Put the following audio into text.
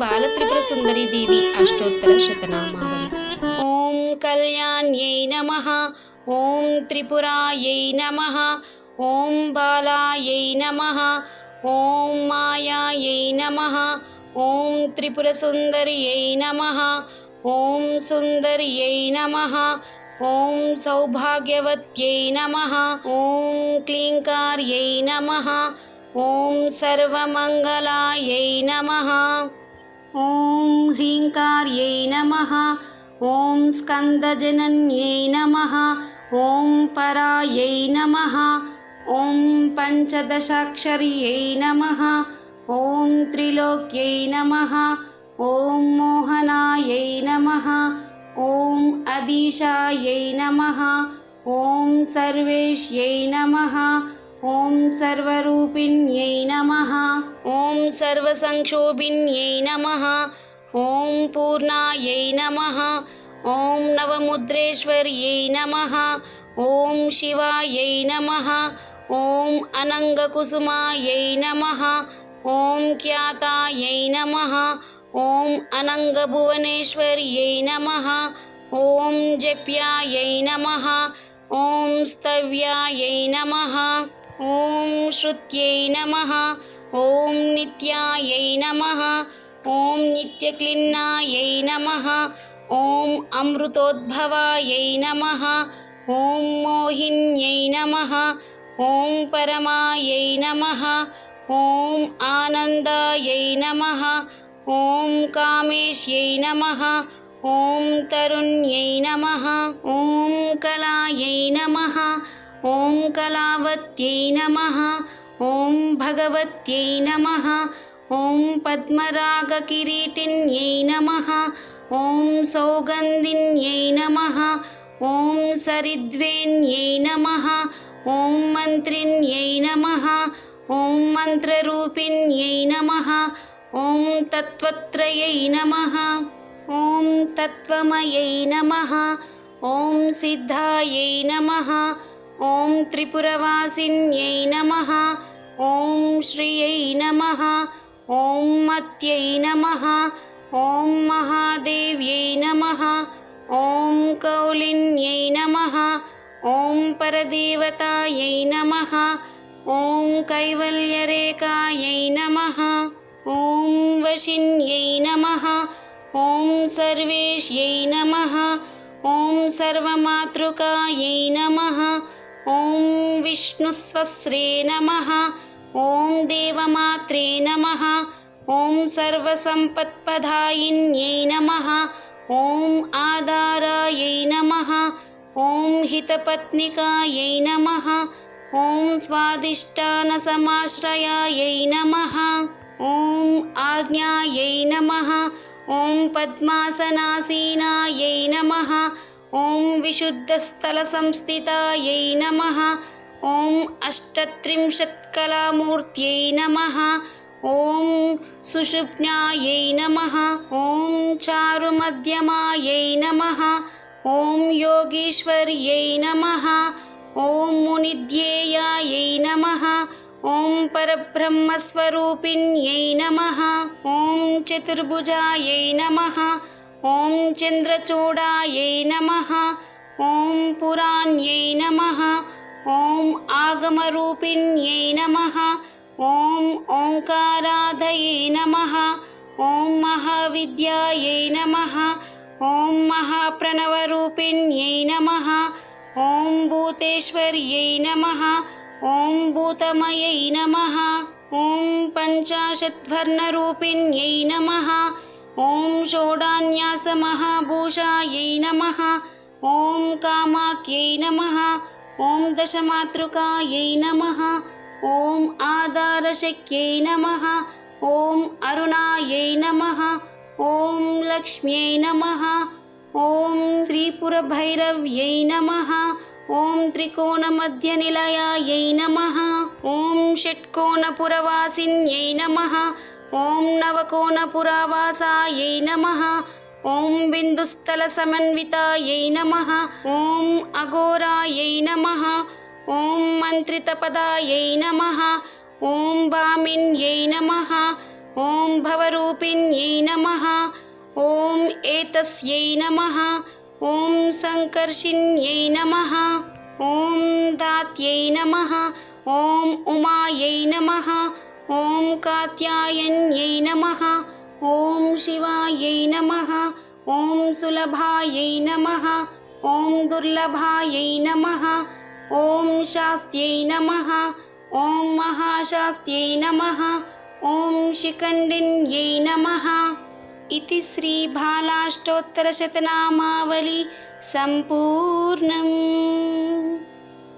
बालत्रिपुरसुन्दरीदेवी अष्टोत्तरशतनामावली। ॐ कल्याण्यै नमः ॐ त्रिपुरायै नमः ॐ बालायै नमः ॐ मायायै नमः ॐ त्रिपुरसुन्दर्यै नमः ॐ सुन्दर्यै नमः ॐ सौभाग्यवत्यै नमः ॐ क्लीङ्कार्यै नमः ॐ सर्वमङ्गलायै नमः ॐ ह्रीङ्कार्यै नमः ॐ स्कन्दजनन्यै नमः ॐ परायै नमः ॐ पञ्चदशाक्षर्यै नमः ॐ त्रिलोक्यै नमः ॐ मोहनायै नमः ॐ अदीशायै नमः ॐ सर्वेश्यै नमः ॐ सर्वरूपिण्यै नमः। ॐ सर्वसंक्षोभिन्यै नमः। ॐ पूर्णायै नमः। ॐ नवमुद्रेश्वर्यै नमः। ॐ शिवायै नमः। ॐ अनङ्गकुसुमायै नमः। ॐ ख्यातायै नमः। ॐ अनङ्गभुवनेश्वर्यै नमः। ॐ जप्यायै नमः। ॐ स्तव्यायै नमः ॐ श्रुत्यै नमः ॐ नित्यायै नमः ॐ नित्यक्लिन्नायै नमः ॐ अमृतोद्भवायै नमः ॐ मोहिन्यै नमः ॐ परमायै नमः ॐ आनन्दायै नमः ॐ कामेश्यै नमः ॐ तरुण्यै नमः ॐ कलायै नमः ॐ कलावत्यै नमः ॐ भगवत्यै नमः ॐ पद्मरागकिरीटिन्यै नमः ॐ सौगन्धिन्यै नमः ॐ सरिद्वेन्यै नमः ॐ मन्त्रिण्यै नमः ॐ मन्त्ररूपिण्यै नमः ॐ तत्त्वत्रयै नमः ॐ तत्त्वमयै नमः ॐ सिद्धायै नमः ॐ त्रिपुरवासिन्यै नमः। ॐ श्रियै नमः। ॐ मत्यै नमः। ॐ महादेव्यै नमः। ॐ कौलिन्यै नमः। ॐ परदेवतायै नमः। ॐ कैवल्यरेखायै नमः। ॐ वशिन्यै नमः। ॐ सर्वेश्यै नमः। ॐ सर्वमातृकायै नमः ॐ विष्णुस्वस्रे नमः ॐ देवमात्रे नमः ॐ सर्वसम्पत्पदायिन्यै नमः ॐ आधारायै नमः ॐ हितपत्निकायै नमः ॐ स्वादिष्टानसमाश्रयायै नमः ॐ आज्ञायै नमः ॐ पद्मासनासीनायै नमः ॐ विशुद्धस्थलसंस्थितायै नमः। ॐ अष्टत्रिंशत्कलामूर्त्यै नमः। ॐ सुषुप्नायै नमः। ॐ चारुमध्यमायै नमः। ॐ योगीश्वर्यै नमः। ॐ मुनिध्येयायै नमः। ॐ परब्रह्मस्वरूपिण्यै नमः। ॐ चतुर्भुजायै नमः ॐ चन्द्रचूडायै नमः ॐ पुराण्यै नमः ॐ आगमरूपिण्यै नमः ॐ ओङ्काराधये नमः ॐ महाविद्यायै नमः ॐ महाप्रणवरूपिण्यै नमः ॐ भूतेश्वर्यै नमः ॐ भूतमयै नमः ॐ पञ्चाशद्वर्णरूपिण्यै नमः ॐ षोडान्यासमहाभूषायै नमः। ॐ कामाख्यै नमः। ॐ दशमातृकायै नमः। ॐ आधारशक्यै नमः। ॐ अरुणायै नमः। ॐ लक्ष्म्यै नमः। ॐ श्रीपुरभैरव्यै नमः। ॐ त्रिकोणमध्यनिलयायै नमः। ॐ षट्कोणपुरवासिन्यै नमः ॐ नवकोणपुरावासायै नमः। ॐ बिन्दुस्थलसमन्वितायै नमः। ॐ अघोरायै नमः। ॐ मन्त्रितपदायै नमः। ॐ भामिन्यै नमः। ॐ भवरूपिण्यै नमः। ॐ एतस्यै नमः। ॐ सङ्कर्षिण्यै नमः। ॐ दात्यै नमः। ॐ उमायै नमः ॐ कात्यायन्यै नमः ॐ शिवायै नमः ॐ सुलभायै नमः ॐ दुर्लभायै नमः ॐ शास्त्यै नमः ॐ महाशास्त्यै नमः ॐ शिखण्डिन्यै नमः। इति श्रीबालाष्टोत्तरशतनामावली सम्पूर्णम्